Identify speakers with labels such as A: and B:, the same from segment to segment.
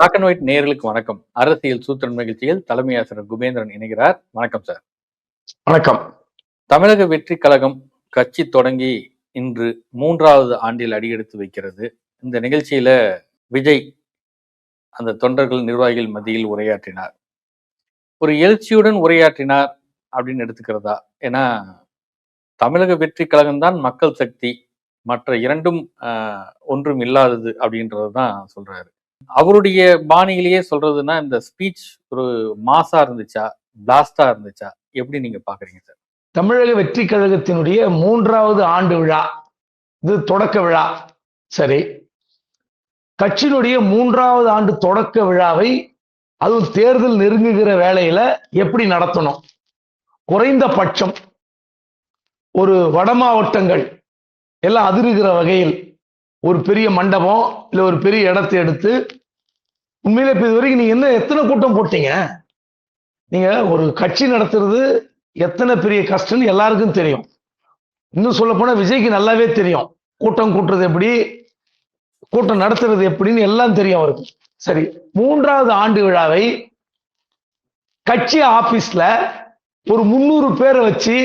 A: Black and white நேயர்களுக்கு வணக்கம். அரசியல் சூத்திரன் நிகழ்ச்சியில் தலைமை ஆசிரியர் குபேந்திரன் இணைகிறார். வணக்கம் சார்
B: வணக்கம்.
A: தமிழக வெற்றி கழகம் கட்சி தொடங்கி இன்று மூன்றாவது ஆண்டில் அடியெடுத்து வைக்கிறது. இந்த நிகழ்ச்சியில விஜய் அந்த தொண்டர்கள் நிர்வாகிகள் மத்தியில் உரையாற்றினார். ஒரு எழுச்சியுடன் உரையாற்றினார் அப்படின்னு எடுத்துக்கிறதா? ஏன்னா தமிழக வெற்றி கழகம் தான் மக்கள் சக்தி மற்ற இரண்டும் ஒன்றும் இல்லாதது அப்படின்றது தான் சொல்றாரு. அவருடைய பாணியிலேயே சொல்றதுன்னா இந்த ஸ்பீச் ஒரு மாசா இருந்துச்சா? பிளாஸ்டா இருந்துச்சா? எப்படி நீங்க பாக்குறீங்க சார்?
B: தமிழக வெற்றி கழகத்தினுடைய மூன்றாவது ஆண்டு விழா. இது தொடக்க விழா. சரி. கட்சியினுடைய மூன்றாவது ஆண்டு தொடக்க விழாவை அதுவும் தேர்தல் நெருங்குகிற வேலையில எப்படி நடத்தணும்? குறைந்த பட்சம் ஒரு வட மாவட்டங்கள் எல்லாம் அதிருகிற வகையில் ஒரு பெரிய மண்டபம் இல்லை ஒரு பெரிய இடத்தை எடுத்து உண்மையிலே இப்போ இது வரைக்கும் நீங்க என்ன எத்தனை கூட்டம் போட்டீங்க? நீங்க ஒரு கட்சி நடத்துறது எத்தனை பெரிய கஷ்டம்னு எல்லாருக்கும் தெரியும். இன்னும் சொல்ல போனா விஜய்க்கு நல்லாவே தெரியும். கூட்டம் கூட்டுறது எப்படி கூட்டம் நடத்துறது எப்படின்னு எல்லாம் தெரியும் அவருக்கு. சரி மூன்றாவது ஆண்டு விழாவை கட்சி ஆபீஸ்ல ஒரு முந்நூறு பேரை வச்சு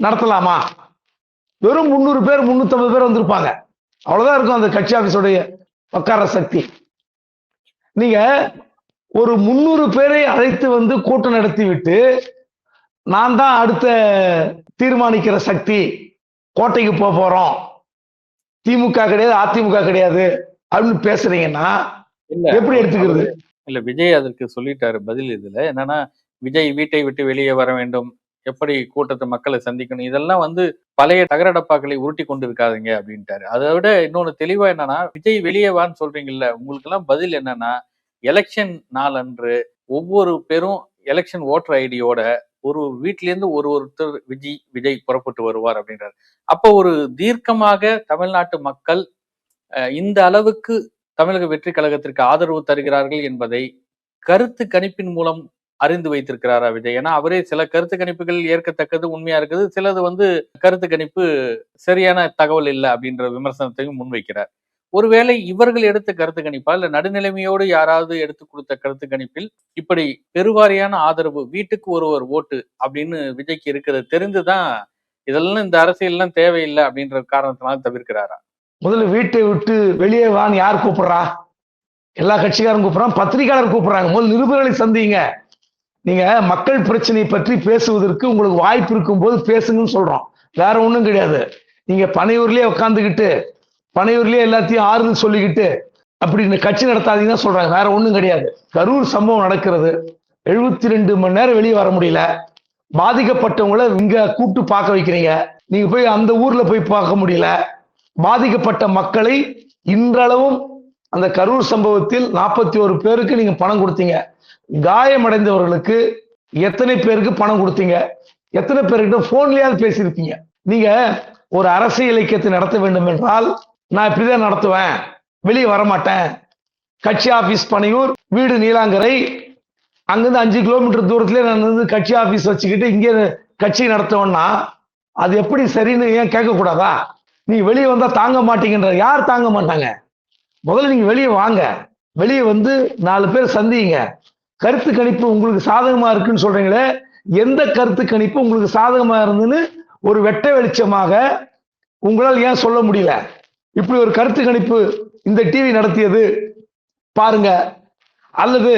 B: நடத்தலாமா? வெறும் முந்நூறு பேர் முன்னூத்தி பேர் வந்திருப்பாங்க. அவ்வளவுதான் இருக்கும் அந்த கட்சி ஆபீஸோடைய உட்கார சக்தி. நீங்க ஒரு முந்நூறு பேரை அழைத்து வந்து கூட்டம் நடத்தி விட்டு நான் தான் அடுத்த தீர்மானிக்கிற சக்தி கோட்டைக்கு போக போறோம். திமுக கிடையாது அதிமுக கிடையாது அப்படின்னு பேசுறீங்கன்னா எப்படி எடுத்துக்கிறது?
A: இல்ல விஜய் அதற்கு சொல்லிட்டாரு பதில் இதுல. என்னன்னா விஜய் வீட்டை விட்டு வெளியே வர வேண்டும். எப்படி கூட்டத்தை மக்களை சந்திக்கணும்? இதெல்லாம் வந்து பழைய தகர டப்பாக்களை உருட்டி கொண்டு இருக்காதீங்க அப்படின்ட்டாரு. அதை விட இன்னொன்னு தெளிவா என்னன்னா விஜய் வெளியே வான்னு சொல்றீங்கல்ல உங்களுக்கு எல்லாம் பதில் என்னன்னா எலெக்ஷன் நாள் அன்று ஒவ்வொரு பேரும் எலெக்ஷன் ஓட்டர் ஐடியோட ஒரு வீட்டிலேருந்து ஒரு ஒருத்தர் விஜய் விஜய் புறப்பட்டு வருவார் அப்படின்றார். அப்போ ஒரு தீர்க்கமாக தமிழ்நாட்டு மக்கள் இந்த அளவுக்கு தமிழக வெற்றி கழகத்திற்கு ஆதரவு தருகிறார்கள் என்பதை கருத்து கணிப்பின் மூலம் அறிந்து வைத்திருக்கிறாரா விஜய்? ஏன்னா அவரே சில கருத்து கணிப்புகள் ஏற்கத்தக்கது உண்மையா இருக்குது. சிலது வந்து கருத்து கணிப்பு சரியான தகவல் இல்லை அப்படின்ற விமர்சனத்தையும் முன்வைக்கிறார். ஒருவேளை இவர்கள் எடுத்த கருத்து கணிப்பா இல்ல நடுநிலைமையோடு யாராவது எடுத்து கொடுத்த கருத்து கணிப்பில் இப்படி பெருவாரியான ஆதரவு வீட்டுக்கு ஒருவர் ஓட்டு அப்படின்னு விஜய்க்கு இருக்கிறது தெரிந்துதான் இதெல்லாம் இந்த அரசியல்லாம் தேவையில்லை அப்படின்ற காரணத்தினால தவிர்க்கிறாரா?
B: முதல்ல வீட்டை விட்டு வெளியே வான்னு யார் கூப்பிடுறா? எல்லா கட்சிக்காரரும் கூப்பிடுறான் பத்திரிகையாளர் கூப்பிடுறாங்க. முதல் நிருபர்களை சந்திங்க. நீங்க மக்கள் பிரச்சனை பற்றி பேசுவதற்கு உங்களுக்கு வாய்ப்பு இருக்கும் போது பேசுங்கன்னு சொல்றோம். வேற ஒண்ணும் கிடையாது. நீங்க பனையூர்லயே உட்காந்துக்கிட்டு பனையூர்லயே எல்லாத்தையும் ஆறுதல் சொல்லிக்கிட்டு அப்படி இந்த கட்சி நடத்தாதீங்கன்னு சொல்றாங்க. வேற ஒன்றும் கிடையாது. கரூர் சம்பவம் நடக்கிறது. எழுபத்தி ரெண்டு மணி நேரம் வெளியே வர முடியல. பாதிக்கப்பட்டவங்கள இங்க கூப்பிட்டு பார்க்க வைக்கிறீங்க. நீங்க போய் அந்த ஊர்ல போய் பார்க்க முடியல. பாதிக்கப்பட்ட மக்களை இன்றளவும் அந்த கரூர் சம்பவத்தில் நாற்பத்தி ஒரு பேருக்கு நீங்க பணம் கொடுத்தீங்க. காயமடைந்தவர்களுக்கு எத்தனை பேருக்கு பணம் கொடுத்தீங்க? எத்தனை பேர்கிட்ட போன்லயாவது பேசியிருப்பீங்க நீங்க ஒரு அரசியல் இலக்கியத்தை நடத்த வேண்டும் என்றால் நான் இப்படிதான் நடத்துவேன். வெளியே வரமாட்டேன். கட்சி ஆபீஸ் பனையூர் வீடு நீலாங்கரை. அங்கிருந்து அஞ்சு கிலோமீட்டர் தூரத்துல நான் வந்து கட்சி ஆபீஸ் வச்சுக்கிட்டு இங்கே கட்சி நடத்தவன்னா அது எப்படி சரின்னு ஏன் கேட்கக்கூடாதா? நீ வெளியே வந்தா தாங்க மாட்டீங்கன்ற யார் தாங்க மாட்டாங்க? முதல்ல நீங்க வெளியே வாங்க. வெளியே வந்து நாலு பேர் சந்திங்க. கருத்து கணிப்பு உங்களுக்கு சாதகமா இருக்குன்னு சொல்றீங்களே எந்த கருத்து கணிப்பு உங்களுக்கு சாதகமா இருந்துன்னு ஒரு வெட்ட வெளிச்சமாக உங்களால் ஏன் சொல்ல முடியல? இப்படி ஒரு கருத்து கணிப்பு இந்த டிவி நடத்தியது பாருங்க. அல்லது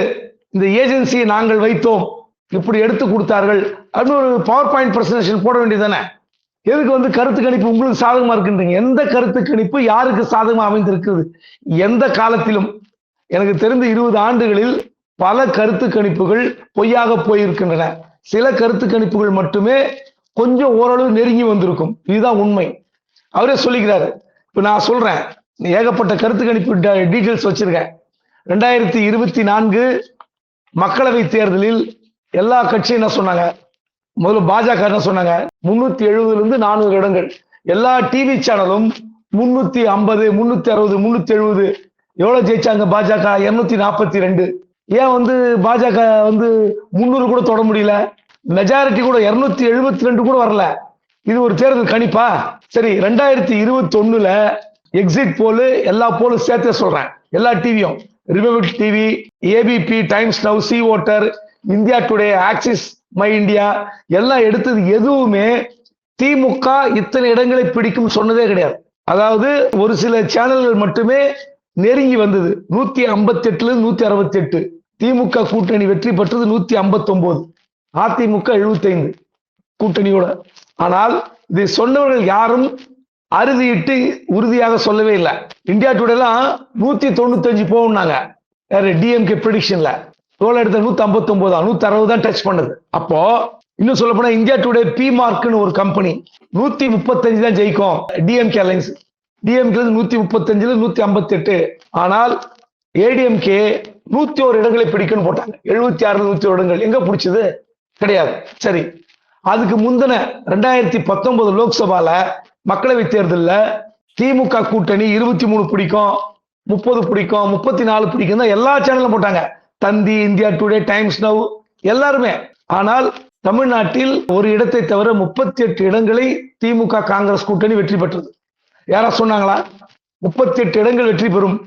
B: இந்த ஏஜென்சியை நாங்கள் வைத்தோம். இப்படி எடுத்து கொடுத்தார்கள். அப்படின்னு ஒரு பவர் பாயிண்ட் பிரசன்டேஷன் போட வேண்டியதானே எதுக்கு வந்து கருத்து கணிப்பு உங்களுக்கு சாதகமா இருக்குன்றீங்க? எந்த கருத்து கணிப்பு யாருக்கு சாதகமா அமைந்திருக்குது எந்த காலத்திலும்? எனக்கு தெரிந்த இருபது ஆண்டுகளில் பல கருத்து கணிப்புகள் பொய்யாக போயிருக்கின்றன. சில கருத்து கணிப்புகள் மட்டுமே கொஞ்சம் ஓரளவு நெருங்கி வந்திருக்கும். இதுதான் உண்மை. அவரே சொல்லிக்கிறாரு. இப்போ நான் சொல்றேன். ஏகப்பட்ட கருத்து கணிப்பு டீட்டெயில்ஸ் வச்சிருக்கேன். ரெண்டாயிரத்தி இருபத்தி நான்கு மக்களவை தேர்தலில் எல்லா கட்சியும் என்ன சொன்னாங்க? முதல்ல பாஜக என்ன சொன்னாங்க? முன்னூத்தி எழுபதுல இருந்து நானூறு இடங்கள். எல்லா டிவி சேனலும் முன்னூத்தி ஐம்பது முன்னூத்தி அறுபது முன்னூத்தி எழுபது. எவ்வளவு ஜெயிச்சாங்க பாஜக? இருநூத்தி நாற்பத்தி ரெண்டு. ஏன் வந்து பாஜக வந்து முன்னூறு கூட தொட முடியல? மெஜாரிட்டி கூட இருநூத்தி எழுபத்தி ரெண்டு கூட வரல. இது ஒரு தேர்தல் கணிப்பா? சரி ரெண்டாயிரத்தி இருபத்தி ஒண்ணுல எக்ஸிட் போலு எல்லா போலும் சேர்த்தே சொல்றேன். எல்லா டிவியும் Republic TV ABP Times Now C Voter India Today Axis My India எல்லாம் எடுத்தது எதுவுமே திமுக இத்தனை இடங்களை பிடிக்கும் சொன்னதே கிடையாது. அதாவது ஒரு சில சேனல்கள் மட்டுமே நெருங்கி வந்தது. நூத்தி ஐம்பத்தி எட்டுல இருந்து நூத்தி அறுபத்தி எட்டு திமுக கூட்டணி வெற்றி பெற்றது நூத்தி ஐம்பத்தி ஒன்பது அதிமுக எழுபத்தைந்து கூட்டணியோட. ஆனால் இதை சொன்னவர்கள் யாரும் அறுதியிட்டு உறுதியாக சொல்லவே இல்லை. இந்தியா டுடேலாம் நூத்தி தொண்ணூத்தஞ்சு போகும்னாங்க. யாரு டிஎம்கே ப்ரிடிக்ஷன்ல தோல் எடுத்த நூத்தி ஐம்பத்தி ஒன்பது நூத்தி அறுபது தான் டச் பண்ணது. அப்போ இன்னும் சொல்ல போனா இந்தியா டுடே பி மார்க்னு ஒரு கம்பெனி நூத்தி முப்பத்தஞ்சு தான் ஜெயிக்கும். டிஎம்கே அலைன்ஸ் டிஎம்கே நூத்தி முப்பத்தஞ்சுல நூத்தி ஐம்பத்தி எட்டு ஆனால் ஏடிஎம்கே நூத்தி ஒரு இடங்களை பிடிக்கும்னு போட்டாங்க. எழுபத்தி ஆறுல நூத்தி ஒரு இடங்கள். எங்க பிடிச்சது? கிடையாது. சரி. அதுக்கு முந்தின ரெண்டாயிரத்தி பத்தொன்பது லோக்சபால மக்களவை தேர்தலில் திமுக கூட்டணி இருபத்தி மூணு பிடிக்கும் முப்பது பிடிக்கும் முப்பத்தி நாலு பிடிக்கும் தான் எல்லா சேனலும் போட்டாங்க. Thanthi India Today Times Now எல்லாருமே. ஆனால் தமிழ்நாட்டில் ஒரு இடத்தை தவிர முப்பத்தி எட்டு இடங்களை திமுக காங்கிரஸ் கூட்டணி வெற்றி பெற்றது. யாரா சொன்னாங்களா? முப்பத்தி எட்டு இடங்கள் வெற்றி பெறும்.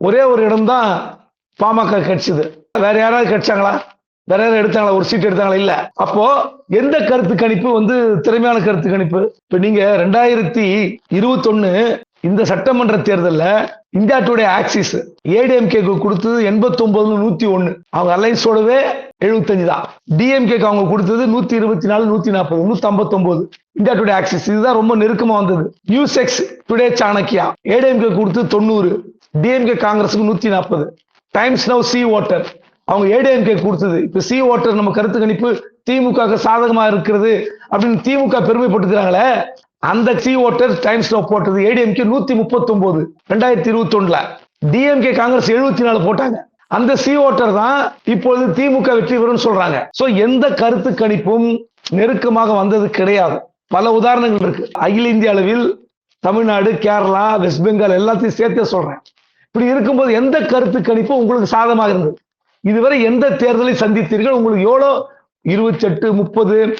B: ஒரே ஒரு இடம்தான் பாமக கிடைச்சது வேற யாராவது கிடைச்சாங்களா? வேற எடுத்தாங்களா? ஒரு சீட் எடுத்தாங்களா? இல்ல. அப்போ எந்த கருத்து கணிப்பு வந்து திறமையான கருத்து கணிப்பு? இப்ப நீங்க ரெண்டாயிரத்தி இருபத்தொன்னு இந்த சட்டமன்ற தேர்தலில் இந்தியா டுடே ஆக்சிஸ் ஏடிஎம்கேக்கு கொடுத்தது எண்பத்தி ஒன்பது நூத்தி ஒன்னு. அவங்க அலைன்ஸோடவே எழுபத்தஞ்சு தான். டிஎம்கேக்கு அவங்க கொடுத்தது நூத்தி இருபத்தி நாலு நூத்தி நாற்பது நூத்தி ஐம்பத்தி ஒன்பது இந்தியா டுடே ஆக்சிஸ் இதுதான் ரொம்ப நெருக்கமா வந்தது. News X today Chanakya ADMK கொடுத்தது தொண்ணூறு. டிஎம்கே காங்கிரஸுக்கு நூத்தி நாற்பது. டைம்ஸ் நவ் சி ஓட்டர் அவங்க ஏடிஎம்கே கொடுத்தது. இப்ப சி ஓட்டர் நம்ம கருத்து கணிப்பு திமுக சாதகமா இருக்கிறது அப்படின்னு திமுக பெருமைப்பட்டுக்கிறாங்களே அந்த சி ஓட்டர் டைம்ஸ் போட்டது ஏடிஎம்கே நூத்தி முப்பத்தி ஒன்பது ரெண்டாயிரத்தி இருபத்தி ஒண்ணுல டிஎம்கே காங்கிரஸ் எழுபத்தி நாலு போட்டாங்க. அந்த சி ஓட்டர் தான் இப்பொழுது திமுக வெற்றி பெறும் சொல்றாங்க. சோ எந்த கருத்து கணிப்பும் நெருக்கமாக வந்தது கிடையாது. பல உதாரணங்கள் இருக்கு. அகில இந்திய அளவில் தமிழ்நாடு கேரளா வெஸ்ட் பெங்கால் எல்லாத்தையும் சேர்த்தே சொல்றேன். இப்படி இருக்கும்போது எந்த கருத்து கணிப்பும் உங்களுக்கு சாதகமாக இருந்தது? இதுவரை எந்த தேர்தலை சந்தித்தீர்கள்? உங்களுக்கு எவ்வளோ? இருபத்தி எட்டு முப்பது.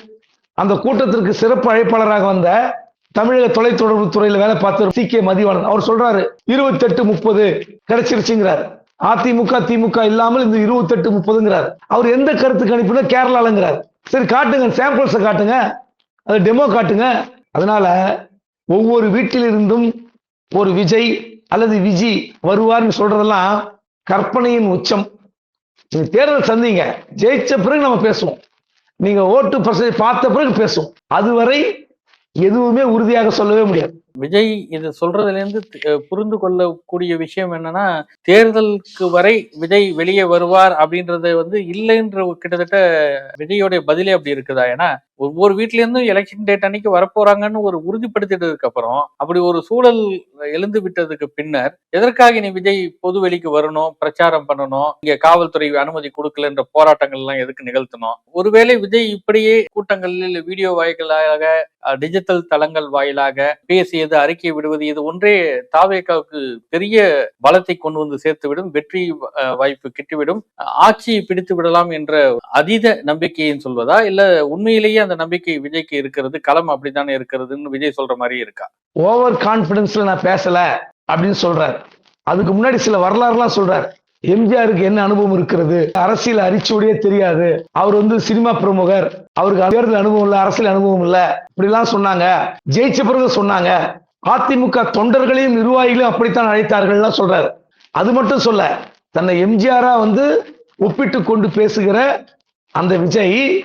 B: அந்த கூட்டத்திற்கு சிறப்பு அழைப்பாளராக வந்த தமிழக தொலைத்தொடர்பு துறையில வேலை பார்த்த சி கே மதிவாளன் அவர் சொல்றாரு இருபத்தி எட்டு முப்பது கிடைச்சிருச்சுங்கிறார். அதிமுக திமுக இல்லாமல் இந்த இருபத்தி எட்டு அவர் எந்த கருத்துக்கு அனுப்பினா கேரளாலங்கிறார். சரி காட்டுங்க சாம்பிள்ஸை காட்டுங்க. அது டெமோ காட்டுங்க. அதனால ஒவ்வொரு வீட்டிலிருந்தும் ஒரு விஜய் அல்லது விஜி வருவார்னு சொல்றதெல்லாம் கற்பனையின் உச்சம். நீங்க தேர்தல் சந்திங்க. ஜெயிச்ச பிறகு நம்ம பேசுவோம். நீங்க ஓட்டு பர்சன்டேஜ் பார்த்த பிறகு பேசுவோம். அதுவரை எதுவுமே உறுதியாக சொல்லவே முடியாது.
A: விஜய் இது சொல்றதுல இருந்து புரிந்து கொள்ளக்கூடிய விஷயம் என்னன்னா தேர்தலுக்கு வரை விஜய் வெளியே வருவார் அப்படின்றது வந்து இல்லைன்ற கிட்டத்தட்ட விஜயோடைய பதிலே அப்படி இருக்குதா? ஏன்னா ஒவ்வொரு வீட்லேருந்தும் எலெக்ஷன் டேட் அன்னைக்கு வரப்போறாங்கன்னு ஒரு உறுதிப்படுத்திட்டதுக்கு அப்புறம் அப்படி ஒரு சூழல் எழுந்து விட்டதுக்கு பின்னர் எதற்காக நீ விஜய் பொது வெளிக்கு வரணும் பிரச்சாரம் பண்ணணும் இங்க காவல்துறை அனுமதி கொடுக்கலன்ற போராட்டங்கள் எல்லாம் எதுக்கு நிகழ்த்தணும்? ஒருவேளை விஜய் இப்படியே கூட்டங்களில் வீடியோ வாயிலாக டிஜிட்டல் தளங்கள் வாயிலாக பேசியது அறிக்கை விடுவது இது ஒன்றே தாவேக்காவுக்கு பெரிய பலத்தை கொண்டு வந்து சேர்த்துவிடும் வெற்றி வாய்ப்பு கிட்டிவிடும் ஆட்சியை பிடித்து விடலாம் என்ற அதீத நம்பிக்கையின் சொல்வதா? இல்ல உண்மையிலேயே அந்த நம்பிக்கை விஜய்க்கு இருக்கிறது களம் அப்படித்தானே இருக்கிறதுன்னு விஜய் சொல்ற மாதிரி இருக்கா?
B: ஓவர் கான்பிடன்ஸ்ல நான் பேசல அப்படின்னு சொல்றாரு. அதுக்கு முன்னாடி சில வரலாறுலாம் சொல்றாரு. எம்ஜிஆருக்கு என்ன அனுபவம் இருக்கிறது? அரசியல் அரிச்சோடையே தெரியாது. அவர் வந்து சினிமா பிரமுகர். அவருக்கு தேர்தல் அனுபவம் இல்ல அரசியல் அனுபவம் இல்ல. இப்படிலாம் சொன்னாங்க. ஜெயிச்ச பிறகு சொன்னாங்க. அதிமுக தொண்டர்களையும் நிர்வாகிகளையும் அப்படித்தான் அழைத்தார்கள்லாம் சொல்றாரு. அது மட்டும் சொல்ல தன்னை எம்ஜிஆரா வந்து ஒப்பிட்டு கொண்டு பேசுகிற அந்த விஜய்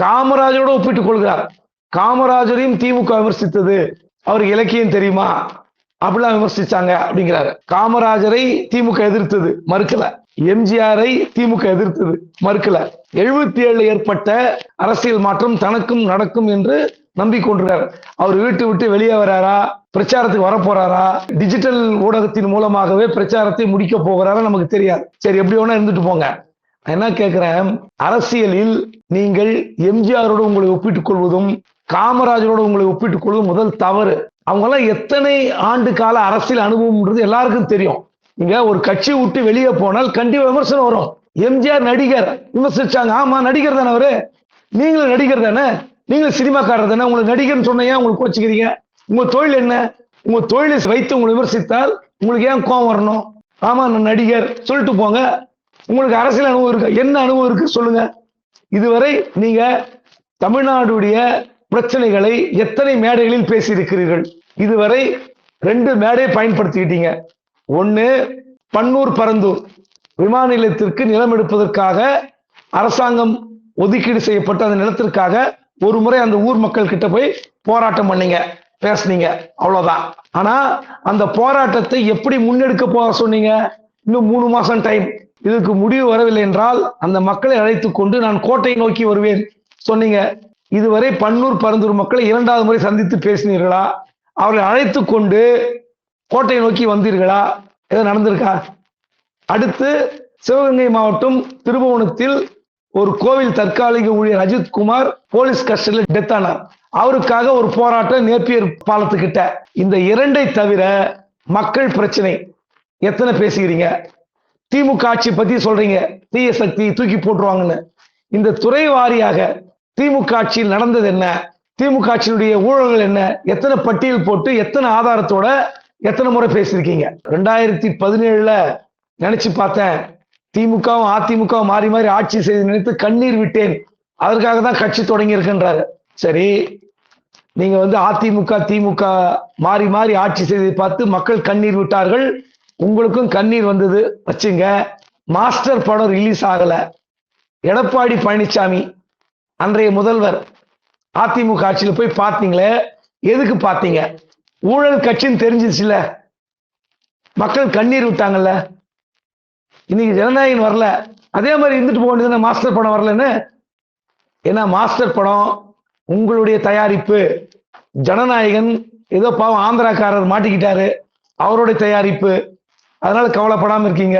B: காமராஜரோட ஒப்பிட்டுக் கொள்கிறார். காமராஜரையும் திமுக விமர்சித்தது. அவருக்கு இலக்கியம் தெரியுமா? அப்படிலாம் விமர்சிச்சாங்க அப்படிங்கிறாரு. காமராஜரை திமுக எதிர்த்தது மறுக்கல. எம்ஜிஆரை திமுக எதிர்த்தது மறுக்கல. எழுபத்தி ஏழுல ஏற்பட்ட அரசியல் மாற்றம் தனக்கும் நடக்கும் என்று நம்பிக்கொண்டிருக்காரு அவர் வீட்டு விட்டு வெளியே வராரா? பிரச்சாரத்துக்கு வரப்போறாரா? டிஜிட்டல் ஊடகத்தின் மூலமாகவே பிரச்சாரத்தை முடிக்க போகிறாரா நமக்கு தெரியாது. சரி எப்படி வேணா இருந்துட்டு போங்க. என்ன கேட்கிறேன் அரசியலில் நீங்கள் எம்ஜிஆரோடு உங்களை ஒப்பிட்டுக் கொள்வதும் காமராஜரோடு உங்களை ஒப்பிட்டுக் கொள்வதும் முதல் தவறு. அவங்க எல்லாம் எத்தனை ஆண்டு கால அரசியல் அனுபவம்ன்றது எல்லாருக்கும் தெரியும். நீங்க ஒரு கட்சி விட்டு வெளியே போனால் கண்டிப்பா விமர்சனம் வரும். எம்ஜிஆர் நடிகர் விமர்சிச்சாங்க. ஆமா நடிகர் தானே அவரு? நீங்களும் நடிகர் தானே? நீங்களும் சினிமாக்காரர் தானே? உங்களுக்கு நடிகர்னு சொன்ன ஏன் உங்களுக்கு கோச்சிக்கிறீங்க? உங்க தொழில் என்ன? உங்க தொழிலை வைத்து உங்களை விமர்சித்தால் உங்களுக்கு ஏன் கோவம் வரணும்? ஆமா நான் நடிகர். சொல்லிட்டு போங்க. உங்களுக்கு அரசியல் அனுபவம் இருக்கா? என்ன அனுபவம் இருக்கு சொல்லுங்க. இதுவரை நீங்க தமிழ்நாடுடைய பிரச்சனைகளை எத்தனை மேடைகளில் பேசியிருக்கிறீர்கள்? இதுவரை ரெண்டு மேடையை பயன்படுத்திக்கிட்டீங்க. ஒன்று பன்னூர் பரந்தூர் விமான நிலையத்திற்கு நிலம் எடுப்பதற்காக அரசாங்கம் ஒதுக்கீடு செய்யப்பட்ட அந்த நிலத்திற்காக ஒரு முறை அந்த ஊர் மக்கள் கிட்ட போய் போராட்டம் பண்ணீங்க பேசுனீங்க. அவ்வளவுதான். ஆனா அந்த போராட்டத்தை எப்படி முன்னெடுக்க போக சொன்னீங்க? இன்னும் மூணு மாசம் டைம் இதுக்கு முடிவு வரவில்லை என்றால் அந்த மக்களை அழைத்து கொண்டு நான் கோட்டை நோக்கி வருவேன். சொன்னீங்க. இதுவரை பன்னூர் பரந்தூர் மக்களை இரண்டாவது முறை சந்தித்து பேசினீர்களா? அவர்களை அழைத்து கொண்டு கோட்டை நோக்கி வந்தீர்களா? ஏதோ நடந்திருக்கா? அடுத்து சிவகங்கை மாவட்டம் திருபுவனத்தில் ஒரு கோவில் தற்காலிக ஊழியர் அஜித்குமார் போலீஸ் கஸ்டடியில் டெத் ஆனார். அவருக்காக ஒரு போராட்டம் நேப்பியர் பாலத்துக்கிட்ட. இந்த இரண்டை தவிர மக்கள் பிரச்சனை. எத்தனை பேசுகிறீங்க? திமுக ஆட்சி பத்தி சொல்றீங்க. தீய சக்தி தூக்கி போட்டுருவாங்கன்னு. இந்த துறை வாரியாக திமுக ஆட்சியில் நடந்தது என்ன? திமுக ஆட்சியினுடைய ஊழல்கள் என்ன? எத்தனை பட்டியல் போட்டு எத்தனை ஆதாரத்தோட எத்தனை முறை பேசியிருக்கீங்க? ரெண்டாயிரத்தி பதினேழுல நினைச்சு பார்த்தேன். திமுகவும் அதிமுகவும் மாறி மாறி ஆட்சி செய்து நினைத்து கண்ணீர் விட்டேன். அதற்காக தான் கட்சி தொடங்கி இருக்கின்றாரு சரி நீங்க வந்து அதிமுக திமுக மாறி மாறி ஆட்சி செய்ததை பார்த்து மக்கள் கண்ணீர் விட்டார்கள். உங்களுக்கும் கண்ணீர் வந்தது. வச்சுங்க. மாஸ்டர் படம் ரிலீஸ் ஆகல. எடப்பாடி பழனிசாமி அன்றைய முதல்வர் அதிமுக ஆட்சியில் போய் பார்த்தீங்களே? எதுக்கு பார்த்தீங்க? ஊழல் கட்சின்னு தெரிஞ்சிச்சுல மக்கள் கண்ணீர் விட்டாங்கல்ல. இன்னைக்கு ஜனநாயகன் வரல. அதே மாதிரி இருந்துட்டு போக வேண்டியது மாஸ்டர் படம் வரலன்னு? ஏன்னா மாஸ்டர் படம் உங்களுடைய தயாரிப்பு. ஜனநாயகன் ஏதோ பாவம் ஆந்திராக்காரர் மாட்டிக்கிட்டாரு. அவருடைய தயாரிப்பு. அதனால கவலைப்படாம இருக்கீங்க.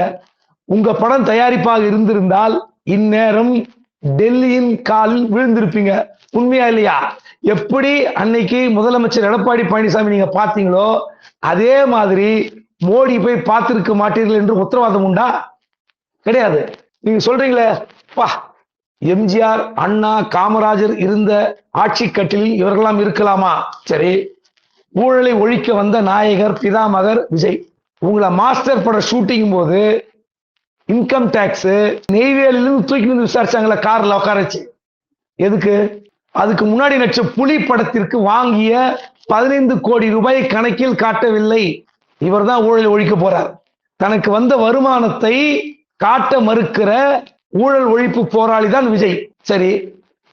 B: உங்க படம் தயாரிப்பாக இருந்திருந்தால் இந்நேரம் டெல்லியின் காலில் விழுந்திருப்பீங்க. உண்மையா இல்லையா? எப்படி அன்னைக்கு முதலமைச்சர் எடப்பாடி பழனிசாமி நீங்க பார்த்தீங்களோ அதே மாதிரி மோடி போய் பார்த்திருக்க மாட்டீர்கள் என்று உத்தரவாதம் உண்டா? கிடையாது. நீங்க சொல்றீங்களே பா எம்ஜிஆர் அண்ணா காமராஜர் இருந்த ஆட்சி கட்டிலில் இவர்களெல்லாம் இருக்கலாமா? சரி. ஊழலை ஒழிக்க வந்த நாயகர் பிதாமகர் விஜய். உங்களை மாஸ்டர் பட ஷூட்டிங் போது இன்கம் டேக்ஸ் நெய்வேலியிலிருந்து தூக்கி வந்து விசாரிச்சாங்களே கார்ல உட்கார வச்சு எதுக்கு? அதுக்கு முன்னாடி நடிச்ச புலி படத்திற்கு வாங்கிய பதினைந்து கோடி ரூபாய் கணக்கில் காட்டவில்லை. இவர்தான் ஊழலை ஒழிக்க போறார். தனக்கு வந்த வருமானத்தை காட்ட மறுக்கிற ஊழல் ஒழிப்பு போராளி தான் விஜய். சரி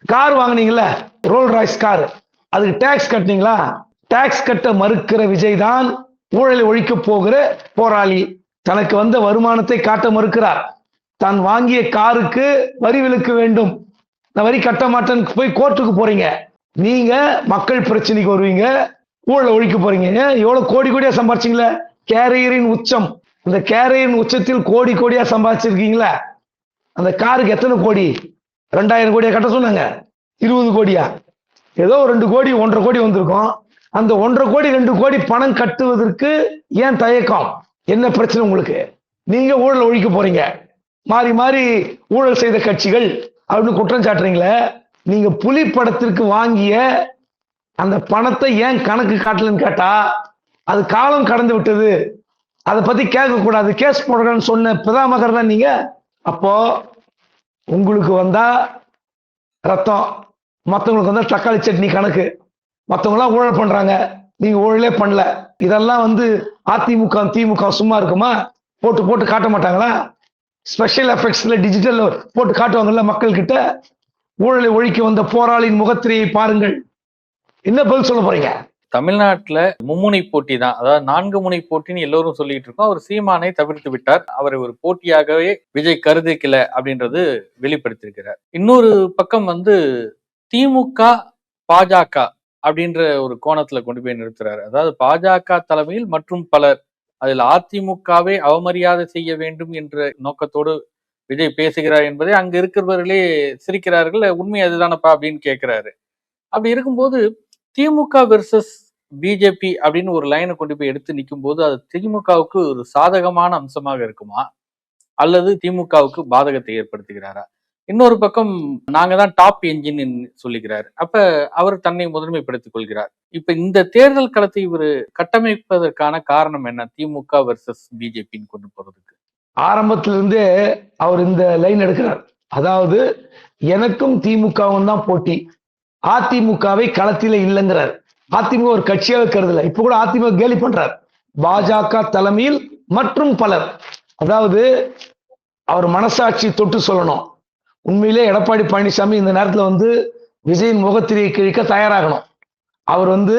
B: கார் வாங்கினீங்களா ரோல் ராய்ஸ் கார் அதுக்கு டேக்ஸ் கட்டினீங்களா? டேக்ஸ் கட்ட மறுக்கிற விஜய் தான் ஊழலை ஒழிக்க போகிற போராளி தனக்கு வந்த வருமானத்தை காட்ட மறுக்கிறார். தான் வாங்கிய காருக்கு வரி விலக்க வேண்டும். நான் வரி கட்ட மாட்டேன்னு போய் கோர்ட்டுக்கு போறீங்க. நீங்க மக்கள் பிரச்சனைக்கு வருவீங்க. ஊழலை ஒழிக்க போறீங்க. எவ்வளவு கோடி கோடியா சம்பாரிச்சீங்களே? கேரியரின் உச்சம். அந்த கேரியரின் உச்சத்தில் கோடி கோடியா சம்பாதிச்சிருக்கீங்களா? அந்த காருக்கு எத்தனை கோடி? ரெண்டாயிரம் கோடியா கட்ட சொன்னாங்க. இருபது கோடியா? ஏதோ ரெண்டு கோடி ஒன்றரை கோடி வந்திருக்கும். அந்த ஒன்றரை கோடி ரெண்டு கோடி பணம் கட்டுவதற்கு ஏன் தயக்கம்? என்ன பிரச்சனை உங்களுக்கு? நீங்க ஊழல் ஒழிக்க போறீங்க. மாறி மாறி ஊழல் செய்த கட்சிகள் அப்படின்னு குற்றம் சாட்டுறீங்களே நீங்க புலி படத்திற்கு வாங்கிய அந்த பணத்தை ஏன் கணக்கு காட்டலன்னு கேட்டா அது காலம் கடந்து விட்டது. அதை பத்தி கேட்க கூடாது கேஸ் போடுறேன்னு சொன்ன பிதாமகர் தான் நீங்க. அப்போ உங்களுக்கு வந்தா ரத்தம் மற்றவங்களுக்கு வந்தா தக்காளி சட்னி கணக்கு. மற்றவங்களாம் ஊழல் பண்றாங்க. நீங்க ஊழலே பண்ணல. இதெல்லாம் வந்து அதிமுக திமுக சும்மா இருக்குமா? போட்டு போட்டு காட்ட மாட்டாங்களா? ஸ்பெஷல் எஃபெக்ட்ஸ்ல டிஜிட்டல் போட்டு காட்டுவாங்கல்ல மக்கள் கிட்ட ஊழலை ஒழிக்க வந்த போராளியின் முகத்திரையை பாருங்கள். என்ன பதில் சொல்ல போறீங்க?
A: தமிழ்நாட்டில் மும்முனை போட்டி தான். அதாவது நான்கு முனை போட்டின்னு எல்லோரும் சொல்லிட்டு இருக்கோம். அவர் சீமானை தவிர்த்து விட்டார். அவரை ஒரு போட்டியாகவே விஜய் கருதிக்கல அப்படின்றது வெளிப்படுத்தியிருக்கிறார். இன்னொரு பக்கம் வந்து திமுக பாஜக. அப்படின்ற ஒரு கோணத்துல கொண்டு போய் நிறுத்துறாரு. அதாவது பாஜக தலைமையில் மற்றும் பலர் அதில் அதிமுகவை அவமரியாதை செய்ய வேண்டும் என்ற நோக்கத்தோடு விஜய் பேசுகிறார் என்பதை அங்க இருக்கிறவர்களே சிரிக்கிறார்கள். உண்மை அதுதானப்பா அப்படின்னு கேட்கிறாரு அப்படி இருக்கும்போது திமுக வெர்சஸ் பிஜேபி அப்படின்னு ஒரு லைனை கொண்டு போய் எடுத்து நிற்கும் போது அது திமுகவுக்கு ஒரு சாதகமான அம்சமாக இருக்குமா? அல்லது திமுகவுக்கு பாதகத்தை ஏற்படுத்துகிறாரா? இன்னொரு பக்கம் நாங்க தான் டாப் என்ஜின் சொல்லிக்கிறார். அப்ப அவர் தன்னை முதன்மைப்படுத்திக் கொள்கிறார். இப்ப இந்த தேர்தல் களத்தை இவர் கட்டமைப்பதற்கான காரணம் என்ன? திமுக வர்சஸ் பிஜேபின்னு கொண்டு போறதுக்கு.
B: ஆரம்பத்திலிருந்தே அவர் இந்த லைன் எடுக்கிறார். அதாவது எனக்கும் திமுகவும் தான் போட்டி. அதிமுகவை களத்தில இல்லைங்கிறார். அதிமுக ஒரு கட்சியாக கருதல இப்ப கூட அதிமுக கேலி பண்றார். பாஜக தலைமையில் மற்றும் பலர். அதாவது அவர் மனசாட்சி தொட்டு சொல்லணும். உண்மையிலே எடப்பாடி பழனிசாமி இந்த நேரத்தில் வந்து விஜயின் முகத்திரியை கிழிக்க தயாராகணும். அவர் வந்து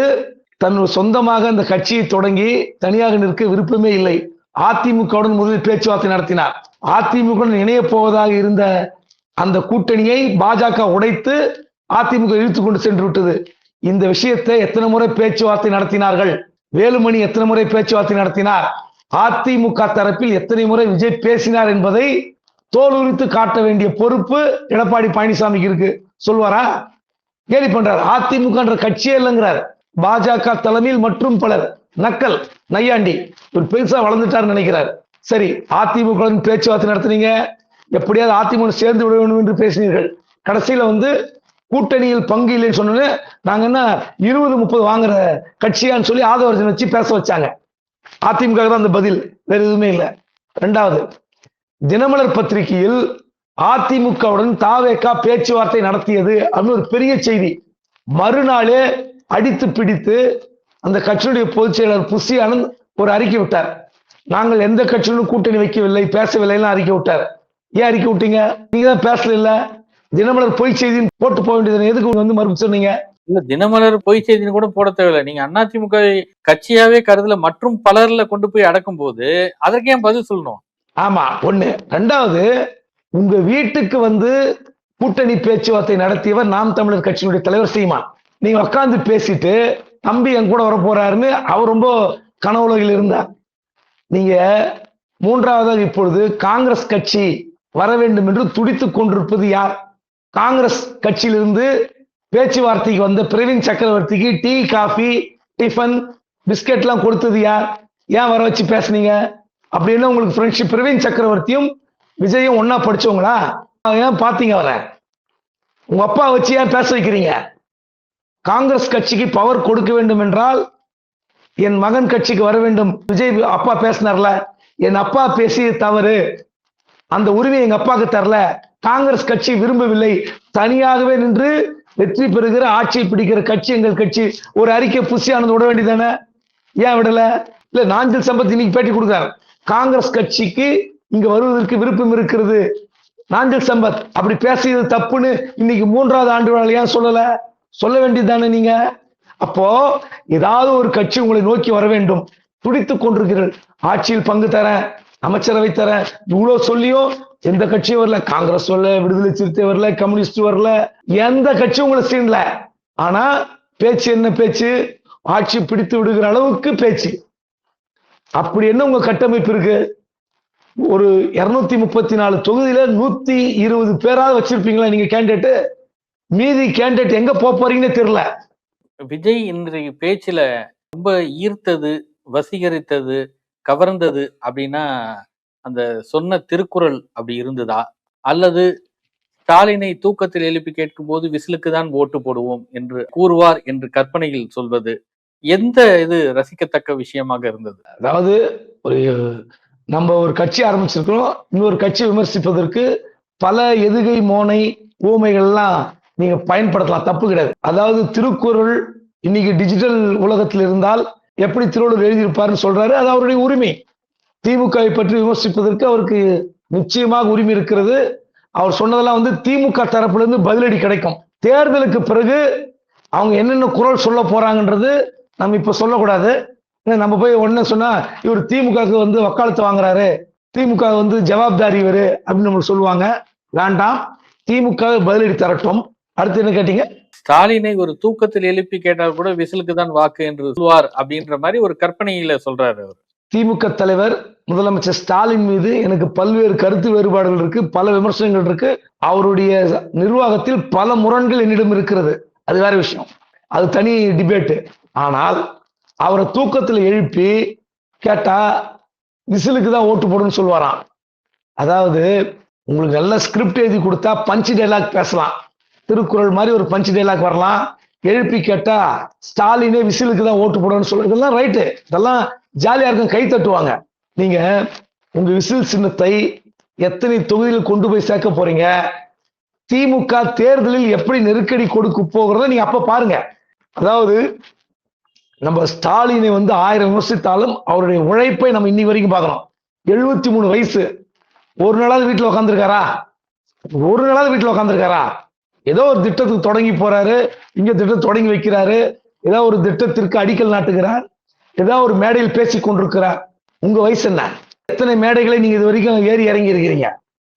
B: தன் சொந்தமாக அந்த கட்சியை தொடங்கி தனியாக நிற்க விருப்பமே இல்லை. அதிமுகவுடன் முதலில் பேச்சுவார்த்தை நடத்தினார். அதிமுக இணைய போவதாக இருந்த அந்த கூட்டணியை பாஜக உடைத்து அதிமுக இழுத்து கொண்டு சென்று விட்டது. இந்த விஷயத்தை எத்தனை முறை பேச்சுவார்த்தை நடத்தினார்கள்? வேலுமணி எத்தனை முறை பேச்சுவார்த்தை நடத்தினார்? அதிமுக தரப்பில் எத்தனை முறை விஜய் பேசினார் என்பதை தோல் உரித்து காட்ட வேண்டிய பொறுப்பு எடப்பாடி பழனிசாமிக்கு இருக்கு. சொல்வாரா கேலி பண்றாரு. அதிமுக கட்சியே இல்லைங்கிறார். பாஜக தலைமையில் மற்றும் பலர். நக்கல் நையாண்டி. ஒரு பெருசா வளர்ந்துட்டாருன்னு நினைக்கிறார். சரி அதிமுக பேச்சுவார்த்தை நடத்துனீங்க. எப்படியாவது அதிமுக சேர்ந்து விட வேண்டும் என்று பேசினீர்கள். கடைசியில வந்து கூட்டணியில் பங்கு இல்லைன்னு சொன்னோன்னே நாங்க என்ன இருபது முப்பது வாங்குற கட்சியான்னு சொல்லி ஆதவர்ஜன் வச்சு பேச வச்சாங்க. அதிமுக தான் அந்த பதில். வேற எதுவுமே இல்லை. ரெண்டாவது தினமலர் பத்திரிகையில் அதிமுகவுடன் தாவேக்கா பேச்சுவார்த்தை நடத்தியது அப்படின்னு ஒரு பெரிய செய்தி. மறுநாளே அடித்து பிடித்து அந்த கட்சியுடைய பொதுச் செயலர் புசி ஆனந்த் ஒரு அறிக்கை விட்டார். நாங்கள் எந்த கட்சியிலும் கூட்டணி வைக்கவில்லை பேசவில்லைன்னு அறிக்கை விட்டார். ஏன் அறிக்கை விட்டீங்க? நீங்க தான் பேசல இல்ல தினமலர் பொய் செய்தின்னு போட்டு போக வேண்டியது எதுக்கு வந்து மறுப்பு சொன்னீங்க?
A: இல்ல தினமலர் பொய் செய்தின்னு கூட போட தேவையில்லை. நீங்க அதிமுக கட்சியாவே கருதல மற்றும் பலர்ல கொண்டு போய் அடக்கும் போது அதற்கே பதில் சொல்லணும்?
B: ஆமா ஒண்ணு. ரெண்டாவது உங்க வீட்டுக்கு வந்து கூட்டணி பேச்சுவார்த்தை நடத்தியவர் நாம் தமிழர் கட்சியினுடைய தலைவர் சீமான். நீங்க உட்காந்து பேசிட்டு தம்பி என் கூட வர போறாருன்னு அவர் ரொம்ப கனவுலகில் இருந்தார். நீங்க மூன்றாவதாக இப்பொழுது காங்கிரஸ் கட்சி வர வேண்டும் என்று துடித்துக் கொண்டிருப்பது யார்? காங்கிரஸ் கட்சியிலிருந்து பேச்சுவார்த்தைக்கு வந்த பிரவீன் சக்கரவர்த்திக்கு டீ காஃபி டிஃபன் பிஸ்கெட்லாம் கொடுத்தது யார்? ஏன் வர வச்சு பேசுனீங்க? அப்படின்னா உங்களுக்கு ஃப்ரெண்ட்ஷிப் பிரவீன் சக்கரவர்த்தியும் விஜயும் ஒன்னா படிச்சவங்களா? ஏன் பாத்தீங்க அவரை? உங்க அப்பா வச்சு ஏன் பேச வைக்கிறீங்க? காங்கிரஸ் கட்சிக்கு பவர் கொடுக்க வேண்டும் என்றால் என் மகன் கட்சிக்கு வர வேண்டும். விஜய் அப்பா பேசினார்ல என் அப்பா பேசிய தவறு. அந்த உரிமை எங்க அப்பாவுக்கு தரல. காங்கிரஸ் கட்சி விரும்பவில்லை. தனியாகவே நின்று வெற்றி பெறுகிற ஆட்சியை பிடிக்கிற கட்சி எங்கள் கட்சி. ஒரு அறிக்கை புசியானது விட வேண்டியதானே ஏன் விடல? இல்ல நாஞ்சில் சம்பத் இன்னைக்கு பேட்டி கொடுக்குறாரு. காங்கிரஸ் கட்சிக்கு இங்க வருவதற்கு விருப்பம் இருக்கிறது. நாஞ்சல் சம்பத் அப்படி பேசியது தப்புன்னு இன்னைக்கு மூன்றாவது ஆண்டு ஏன் சொல்லல? சொல்ல வேண்டியதுதானே நீங்க? அப்போ ஏதாவது ஒரு கட்சி உங்களை நோக்கி வர வேண்டும். துடித்துக் கொண்டிருக்கிறீர்கள். ஆட்சியில் பங்கு தரேன் அமைச்சரவை தரேன். இவ்வளவு சொல்லியும் எந்த கட்சியும் வரல. காங்கிரஸ் வரல விடுதலை சிறுத்தை வரல கம்யூனிஸ்ட் வரல. எந்த கட்சியும் உங்களை சீன்ல ஆனா பேச்சு என்ன பேச்சு? ஆட்சி பிடித்து விடுகிற அளவுக்கு பேச்சு. அப்படி என்ன உங்க கட்டமைப்பு இருக்கு? ஒரு இருநூத்தி முப்பத்தி நாலு தொகுதியில நூத்தி இருபது பேராவது வச்சிருப்பீங்களா நீங்க கேண்டிடேட் மீதி கேண்டிடேட் எங்க போக போறீங்கன்னு தெரியல.
A: விஜய் இன்றைய பேச்சுல ரொம்ப ஈர்த்தது வசீகரித்தது கவர்ந்தது அப்படின்னா அந்த சொன்ன திருக்குறள் அப்படி இருந்ததா? அல்லது ஸ்டாலினை தூக்கத்தில் எழுப்பி கேட்கும் போது விசிலுக்கு தான் ஓட்டு போடுவோம் என்று கூறுவார் என்று கற்பனையில் சொல்வது எந்த இது ரசிக்கத்தக்க விஷயமாக இருந்தது?
B: அதாவது ஒரு நம்ம ஒரு கட்சி ஆரம்பிச்சிருக்கிறோம். இன்னொரு கட்சி விமர்சிப்பதற்கு பல எதுகை மோனை ஊமைகள்லாம் நீங்க பயன்படுத்தலாம். தப்பு கிடையாது. அதாவது திருக்குறள் இன்னைக்கு டிஜிட்டல் உலகத்தில் இருந்தால் எப்படி திருவள்ளுவர் எழுதியிருப்பாருன்னு சொல்றாரு. அது அவருடைய உரிமை. திமுகவை பற்றி விமர்சிப்பதற்கு அவருக்கு நிச்சயமாக உரிமை இருக்கிறது. அவர் சொன்னதெல்லாம் வந்து திமுக தரப்புல இருந்து பதிலடி கிடைக்கும். தேர்தலுக்கு பிறகு அவங்க என்னென்ன குரல் சொல்ல போறாங்கன்றது நம்ம இப்ப சொல்லக்கூடாது. நம்ம போய் உடனே சொன்னா இவர் திமுகவுக்கு வந்து வக்காலத்து வாங்குறாரு. திமுக வந்து ஜவாப்தாரி இவரு அப்படின்னு நம்மளுக்கு சொல்லுவாங்க. வேண்டாம். திமுக பதிலடி தரட்டும். அடுத்து என்ன கேட்டீங்க?
A: ஸ்டாலினை ஒரு தூக்கத்தில் எழுப்பி கேட்டால் கூட விசிலுக்கு தான் வாக்கு என்று சொல்வார் அப்படின்ற மாதிரி ஒரு கற்பனையில சொல்றாரு அவர்.
B: திமுக தலைவர் முதலமைச்சர் ஸ்டாலின் மீது எனக்கு பல்வேறு கருத்து வேறுபாடுகள் இருக்கு பல விமர்சனங்கள் இருக்கு. அவருடைய நிர்வாகத்தில் பல முரண்கள் என்னிடம் இருக்கிறது. அது வேற விஷயம். அது தனி டிபேட்டு. ஆனால் அவரை தூக்கத்தில் எழுப்பி கேட்டா விசிலுக்கு தான் ஓட்டு போடுன்னு சொல்லுவாராம். அதாவது உங்களுக்கு நல்ல ஸ்கிரிப்ட் எழுதி கொடுத்தா பஞ்ச் டைலாக் பேசலாம். திருக்குறள் மாதிரி ஒரு பஞ்ச் டைலாக் வரலாம். எழுப்பி கேட்டா ஸ்டாலினே விசிலுக்கு தான் ஓட்டு போடணும்னு சொல்ல இதெல்லாம் ரைட்டு இதெல்லாம் ஜாலியா இருக்கும் கை தட்டுவாங்க. நீங்க உங்க விசில் சின்னத்தை எத்தனை தொகுதியில் கொண்டு போய் சேர்க்க போறீங்க? திமுக தேர்தலில் எப்படி நெருக்கடி கொடுக்க போகிறத நீங்க அப்ப பாருங்க. அதாவது நம்ம ஸ்டாலினை வந்து ஆயிரம் விமர்சித்தாலும் அவருடைய உழைப்பை நம்ம இன்னி வரைக்கும் பார்க்கணும். எழுபத்தி மூணு வயசு. ஒரு நாளாவது வீட்டில் உட்காந்துருக்காரா ஒரு நாளாவது வீட்டில் உட்காந்துருக்காரா ஏதோ ஒரு திட்டத்துக்கு தொடங்கி போறாரு. இங்க திட்டம் தொடங்கி வைக்கிறாரு. ஏதோ ஒரு திட்டத்திற்கு அடிக்கல் நாட்டுகிறார். ஏதோ ஒரு மேடையில் பேசி கொண்டிருக்கிறார். உங்க வயசு என்ன? எத்தனை மேடைகளை நீங்க இது வரைக்கும் ஏறி இறங்கி இருக்கிறீங்க?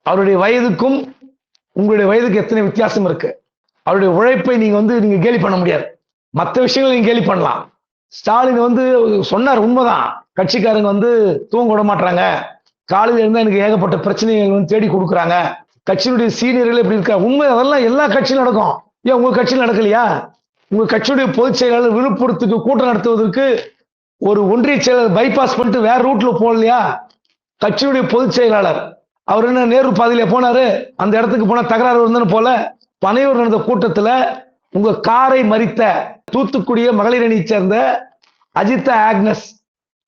B: அவருடைய வயதுக்கும் உங்களுடைய வயதுக்கு எத்தனை வித்தியாசம் இருக்கு? அவருடைய உழைப்பை நீங்க வந்து நீங்க கேலி பண்ண முடியாது. மற்ற விஷயங்களை நீங்க கேலி பண்ணலாம். ஸ்டாலின் வந்து சொன்னார் உண்மைதான். கட்சிக்காரங்க வந்து தூங்க விட மாட்டாங்க காலையில் இருந்தால் எனக்கு ஏகப்பட்ட பிரச்சனைகள் வந்து தேடி கொடுக்குறாங்க. கட்சியினுடைய சீனியர்கள் எப்படி இருக்கா உண்மை அதெல்லாம் எல்லா கட்சியிலும் நடக்கும். ஏன் உங்க கட்சியில் நடக்கலையா? உங்க கட்சியுடைய பொதுச் செயலாளர் விழுப்புரத்துக்கு கூட்டம் நடத்துவதற்கு ஒரு ஒன்றிய செயலாளர் பைபாஸ் பண்ணிட்டு வேற ரூட்ல போகலையா? கட்சியுடைய பொதுச் செயலாளர். அவர் என்ன நேரு பாதையில போனாரு. அந்த இடத்துக்கு போனா தகராறு இருந்தன்னு போல. பனையூர் நடந்த கூட்டத்துல உங்க காரை மறித்த தூத்துக்குடிய மகளிர் அணியை சேர்ந்த அஜிதா ஆக்னஸ்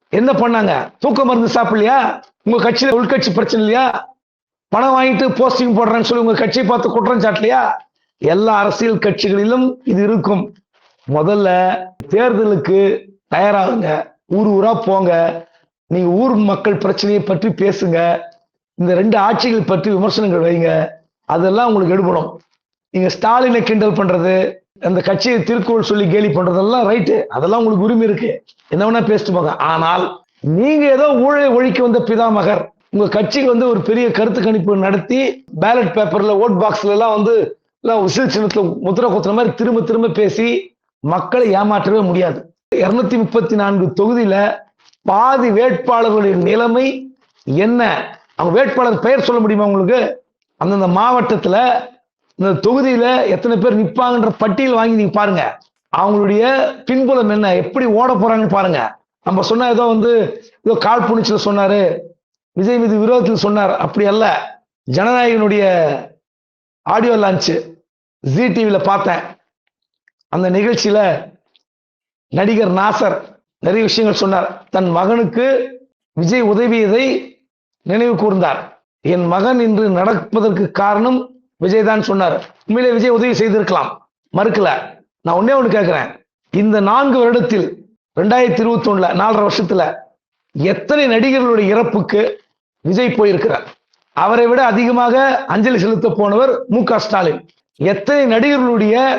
B: என்ன பண்ணாங்க? தூக்க மருந்து சாப்பிடலையா? உங்க கட்சியில உள்கட்சி பிரச்சனை இல்லையா? பணம் வாங்கிட்டு போஸ்டிங் போடுறேன்னு சொல்லி உங்க கட்சியை பார்த்து குற்றம் சாட்டலையா? எல்லா அரசியல் கட்சிகளிலும் இது இருக்கும். முதல்ல தேர்தலுக்கு தயாராகுங்க. ஊர் ஊரா போங்க. நீங்க ஊர் மக்கள் பிரச்சனையை பற்றி பேசுங்க. இந்த ரெண்டு ஆட்சிகள் பற்றி விமர்சனங்கள் வைங்க. அதெல்லாம் உங்களுக்கு எடுபடும். நீங்க ஸ்டாலினை கிண்டல் பண்றது அந்த கட்சியை திருக்குறள் சொல்லி கேலி பண்றதெல்லாம் ரைட்டு அதெல்லாம் உங்களுக்கு உரிமை இருக்கு. என்ன வேணா பேசிட்டு போங்க. ஆனால் நீங்க ஏதோ ஊழலை ஒழிக்க வந்த பிதாமகர் உங்க கட்சிக்கு வந்து ஒரு பெரிய கருத்து கணிப்பு நடத்தி பேலட் பேப்பர்ல ஓட் பாக்ஸ்ல எல்லாம் வந்து எல்லாம் உசில் சின்னத்துல முத்திர குத்துற மாதிரி திரும்ப திரும்ப பேசி மக்களை ஏமாற்றவே முடியாது. இருநூத்தி முப்பத்தி நான்கு தொகுதியில பாதி வேட்பாளர்களுடைய நிலைமை என்ன? அவங்க வேட்பாளர் பெயர் சொல்ல முடியுமா உங்களுக்கு? அந்தந்த மாவட்டத்துல இந்த தொகுதியில எத்தனை பேர் நிப்பாங்கன்ற பட்டியல் வாங்கி நீங்க பாருங்க. அவங்களுடைய பின்புலம் என்ன எப்படி ஓட போறாங்கன்னு பாருங்க. நம்ம சொன்ன ஏதோ வந்து ஏதோ கால் புணிச்சுல சொன்னாரு விஜய் மீது விரோதத்தில் சொன்னார் அப்படி அல்ல. ஜனநாயகனுடைய ஆடியோ லான்ச்சு ஜி டிவியில பார்த்தேன். அந்த நிகழ்ச்சியில நடிகர் நாசர் நிறைய விஷயங்கள் சொன்னார். தன் மகனுக்கு விஜய் உதவியதை நினைவு கூர்ந்தார். என் மகன் இன்று நடப்பதற்கு காரணம் விஜய் தான் சொன்னார். உண்மையிலே விஜய் உதவி செய்திருக்கலாம். மறுக்கல. நான் ஒன்னே ஒண்ணு கேட்கிறேன் இந்த நான்கு வருடத்தில் ரெண்டாயிரத்தி இருபத்தி ஒண்ணுல நாலரை வருஷத்துல எத்தனை நடிகர்களுடைய இறப்புக்கு விஜய் போயிருக்கிறார்? அவரை விட அதிகமாக அஞ்சலி செலுத்த போனவர் மு க ஸ்டாலின். எத்தனை நடிகர்களுடைய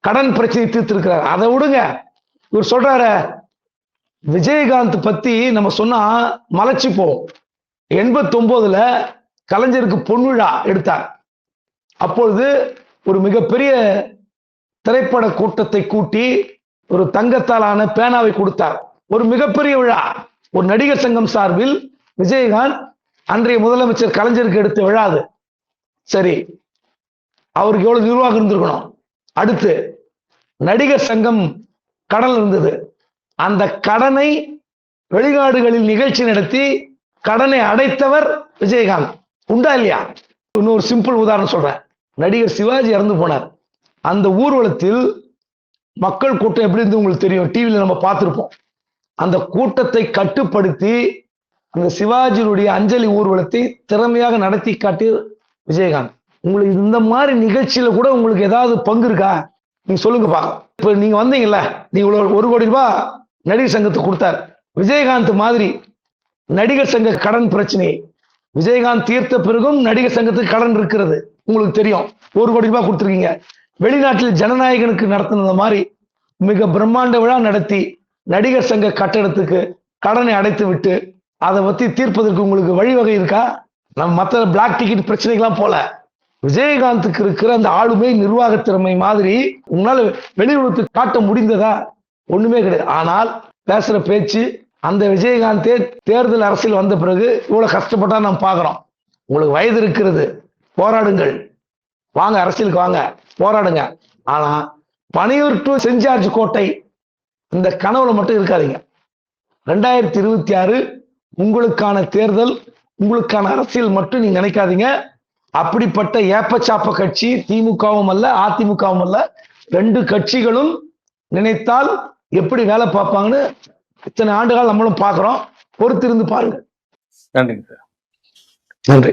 B: கடன் பிரச்சனை தீர்த்திருக்கிறார்? அதை விடுங்க. இவர் சொல்றாரு விஜயகாந்த் பத்தி நம்ம சொன்னா மலைச்சு போவோம் எண்பத்தி ஒன்பதுல கலைஞருக்கு பொன்விழா எடுத்தார். அப்பொழுது ஒரு மிகப்பெரிய திரைப்பட கூட்டத்தை கூட்டி ஒரு தங்கத்தாலான பேனாவை கொடுத்தார். ஒரு மிகப்பெரிய விழா. ஒரு நடிகர் சங்கம் சார்பில் விஜயகாந்த் அன்றைய முதலமைச்சர் கலைஞருக்கு எடுத்த விழா அது. சரி அவருக்கு எவ்வளவு நிர்வாகம் இருந்திருக்கணும்? அடுத்து நடிகர் சங்கம் கடன் இருந்தது. அந்த கடனை வெளிநாடுகளில் நிகழ்ச்சி நடத்தி கடனை அடைத்தவர் விஜயகாந்த். உண்டா இல்லையா? இன்னொரு சிம்பிள் உதாரணம் சொல்றேன். நடிகர் சிவாஜி இறந்து போனார். அந்த ஊர்வலத்தில் மக்கள் கூட்டம் எப்படி இருந்து உங்களுக்கு தெரியும்? டிவியில் நம்ம பார்த்துருப்போம். அந்த கூட்டத்தை கட்டுப்படுத்தி அந்த சிவாஜியுடைய அஞ்சலி ஊர்வலத்தை திறமையாக நடத்தி காட்டிய விஜயகாந்த். உங்களுக்கு இந்த மாதிரி நிகழ்ச்சியில கூட உங்களுக்கு ஏதாவது பங்கு இருக்கா? நீங்க சொல்லுங்க பாக்கலாம் இப்ப நீங்க வந்தீங்கல்ல நீங்க ஒரு கோடி ரூபாய் நடிகர் சங்கத்துக்கு கொடுத்தார். விஜயகாந்த் மாதிரி நடிகர் சங்க கடன் பிரச்சனை விஜயகாந்த் தீர்த்த பிறகும் நடிகர் சங்கத்துக்கு கடன் இருக்கிறது. உங்களுக்கு தெரியும். ஒரு கோடி ரூபாய் கொடுத்துருக்கீங்க. வெளிநாட்டில் ஜனநாயகனுக்கு நடத்தினது மாதிரி மிக பிரம்மாண்ட விழா நடத்தி நடிகர் சங்க கட்டடத்துக்கு கடனை அடைத்து விட்டு அதை பத்தி தீர்ப்பதற்கு உங்களுக்கு வழிவகை இருக்கா? நம்ம மற்ற பிளாக் டிக்கெட் பிரச்சனைகள்லாம் போல. விஜயகாந்துக்கு இருக்கிற அந்த ஆளுமை நிர்வாக திறமை மாதிரி உங்களால வெளியுறவுக்கு காட்ட முடிந்ததா? ஒண்ணுமே கிடையாது. ஆனால் பேசுற பேச்சு அந்த விஜயகாந்தே தேர்தல் அரசியல் வந்த பிறகு இவ்வளவு கஷ்டப்பட்டா நம்ம பாக்குறோம் உங்களுக்கு வயது இருக்கிறது. போராடுங்கள். வாங்க அரசியலுக்கு வாங்க. போராடுங்க. ஆனா பனையூர் டு சென்ட் ஜார்ஜ் கோட்டை இந்த கனவுல மட்டும் இருக்காதீங்க. ரெண்டாயிரத்தி இருபத்தி ஆறு உங்களுக்கான தேர்தல் உங்களுக்கான அரசியல் மட்டும் நீங்க நினைக்காதீங்க. அப்படிப்பட்ட ஏப்பச்சாப்ப கட்சி திமுகவும் அல்ல அதிமுகவும் அல்ல ரெண்டு கட்சிகளும் நினைத்தால் எப்படி வேலை பார்ப்பாங்கன்னு இத்தனை ஆண்டுகள் நம்மளும் பார்க்குறோம். பொறுத்திருந்து பாருங்க
A: நன்றிங்க சார்.
B: நன்றி.